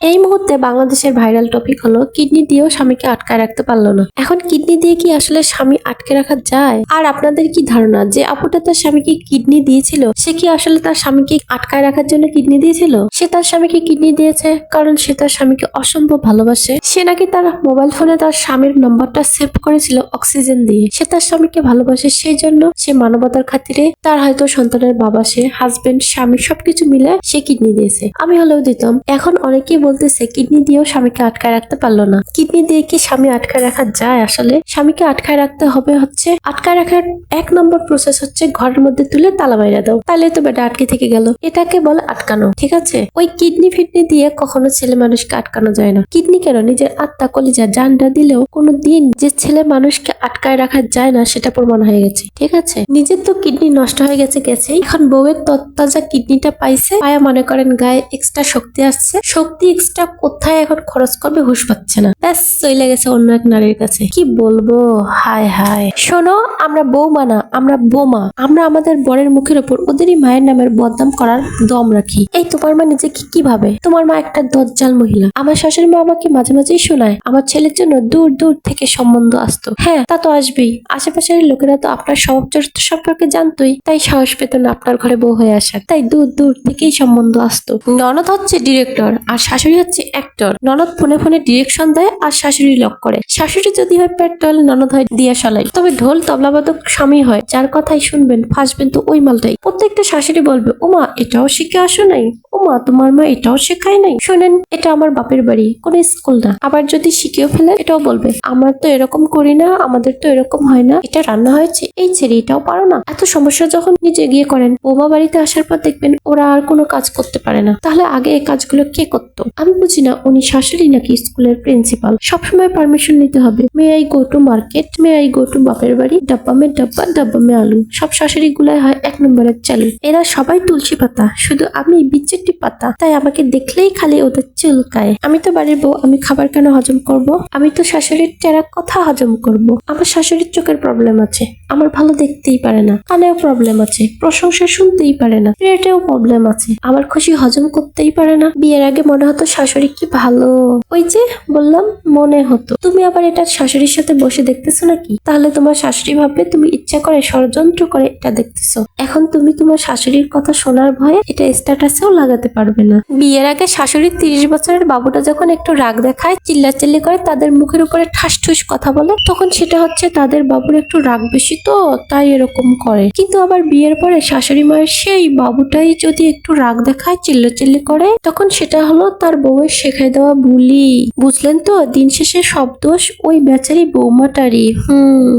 এই মুহূর্তে বাংলাদেশের ভাইরাল টপিক হলো কিডনি দিয়েও স্বামীকে আটকায় রাখতে পারল না। এখন কিডনি দিয়ে কি আসলে স্বামী আটকে রাখা যায়? আর আপনাদের কি ধারণা যে আপুটা তার স্বামীকে কিডনি দিয়েছিল? সে কি আসলে তার স্বামীকে আটকায় রাখার জন্য কিডনি দিয়েছিল? সে তার স্বামীকে কিডনি দিয়েছে কারণ সে তার স্বামীকে অসম্ভব ভালোবাসে। সে নাকি তার মোবাইল ফোনে তার স্বামীর নম্বরটা সেভ করেছিল অক্সিজেন দিয়ে। সে তার স্বামীকে ভালোবাসে সেই জন্য সে মানবতার খাতিরে তার হয়তো সন্তানের বাবা, সে হাজবেন্ড স্বামী সবকিছু মিলে সে কিডনি দিয়েছে। আমি হলেও দিতাম। এখন অনেকেই বলতেছে, কিডনি দিয়েও স্বামীকে আটকায় রাখতে পারল না। কিডনি দিয়ে কি স্বামী আটকায় রাখা যায় আসলে? স্বামীকে আটকায় রাখতে হবে হচ্ছে, আটকায় রাখার এক নম্বর প্রসেস হচ্ছে ঘরের মধ্যে তুলে তালা বাইরা দাও। তাহলে তো বেটা আটকে থেকে গেল। এটাকে বলে আটকানো, ঠিক আছে? ওই কিডনি ফিডনি দিয়ে কখনো ছেলে মানুষকে আটকানো যায় না। কিডনি কেন? নিজের আত্মা কলিজা জানটা দিলেও কোনো দিন যে ছেলে মানুষকে আটকায় রাখা যায় না, সেটা প্রমাণ হয়ে গেছে, ঠিক আছে? নিজের তো কিডনি নষ্ট হয়ে গেছে গেছে এখন বউয়ের তত্তাজা কিডনিটা পাইছে। পায়া মনে করেন গায়ে এক্সট্রা শক্তি আসছে। শক্তি এক্সট্রা কোথায় এখন খরচ করবে হুশ পাচ্ছে না। ব্যাস, চলে গেছে অন্য এক নারীর কাছে। কি বলব? হায় হায়। শোনো, আমরা বৌমা না, আমরা বোমা। আমরা আমাদের বরের মুখের ওপর ওদেরই মায়ের নামের বদনাম করার দম রাখি। এই তোমার মা নিজেকে কি ভাবে? তোমার মা একটা দজ্জাল মহিলা। আমার শাশুড়ি মা আমাকে মাঝে মাঝেই শোনায়। আমার ছেলের জন্য দূর দূর থেকে সম্বন্ধ আসতো। হ্যাঁ তা তো আসবেই। আশেপাশের লোকেরা তো আপনার স্বভাব চরিত্র সম্পর্কে জানতোই। তাই সাহস পেত না আপনার ঘরে বউ হয়ে আসার। তাই দূর দূর থেকেই সম্বন্ধ আসতো। ননদ হচ্ছে ডিরেক্টর আর শাশুড়ি হচ্ছে অ্যাক্টর ননদ ফোনে ফোনে ডিরেকশন দেয় আর শাশুড়ি লক করে। শাশুড়ি যদি হয় পেট্রোল, ননদ হয় দিয়া সলাই। তবে ঢোল, তবলাবাদক স্বামী হয়, যার কথাই শুনবেন, ফাঁসবেন তো ওই মালটাই। প্রত্যেকটা শাশুড়ি বলবে, ওমা, এটাও শিখে আসো নাই। ওমা, তোমার মা এটাও শেখায় নাই। শোনেন, এটা আমার বাপের বাড়ি, কোন স্কুল না। আবার যদি শিখেও ফেলে, এটাও বলবে, আমরা তো এরকম করি না, আমাদের তো এরকম হয় না। এটা রান্না হয়েছে, এই ছেড়ে এটাও পারো না। এত সমস্যা যখন নিজে গিয়ে করেন, বোমা বাড়িতে আসার পর দেখবেন ওরা আর কোনো কাজ করতে পারে না। তাহলে আগে এই কাজগুলো কে করতো? আমি বুঝি না, উনি শাশুড়ি নাকি স্কুলের প্রিন্সিপাল। সবসময় পারমিশন নিতে হবে। May I go to market may I go to বাপের বাড়ি? ডাব্বা মে ডাব্বা ডাব্বা মে আলু। সব শাশুড়ি গুলাই হয় এক নম্বরের চালু। এরা সবাই তুলসী পাতা। শুধু আমি বিচ্ছেরটি পাতা। তাই আমাকে দেখলেই খালি ওদের চুলকায়। আমি তো বাড়ির বউ, আমি খাবার কেন হজম করব? আমি তো শাশুড়ির টেরা কথা হজম করব। আমার শাশুড়ির চোখের প্রবলেম আছে। আমার ভালো দেখতেই পারে না। কানেও প্রবলেম আছে। প্রশংসা শুনতেই পারে না। পেটেও প্রবলেম আছে। আমার খুশি হজম করতেই পারে না। বিয়ের আগে মনে হতো শাশুড়ি কি ভালো? ওই যে বললাম, মনে হতো। তুমি আবার এটা শাশুড়ির সাথে বসে দেখতেছো নাকি? তাহলে তোমার শাশুড়ি ভাববে তুমি ইচ্ছা করে, ষড়যন্ত্র করে এটা দেখতেছো। এখন তুমি তোমার শাশুড়ির কথা শোনার ভয়ে এটা স্ট্যাটাসেও লাগাতে পারবে না। বিয়ের আগে শাশুড়ির তিরিশ বছরের বাবুটা যখন একটু রাগ দেখায়, চিল্লাচিল্লি করে, তাদের মুখের উপরে ঠাস ঠুস কথা বলে, তখন সেটা হচ্ছে তাদের বাবুর একটু রাগ বেশি তো, তাই এরকম করে। কিন্তু আবার বিয়ের পরে শাশুড়ি মায়ের সেই বাবুটাই যদি একটু রাগ দেখায়, চিল্লাচিল্লি করে, তখন সেটা হলো তার বউয়ের শেখায় দেওয়া বুলি। বুঝলেন তো? দিন শেষে সব দোষ ওই বেচারি বৌমাটারই। হুম।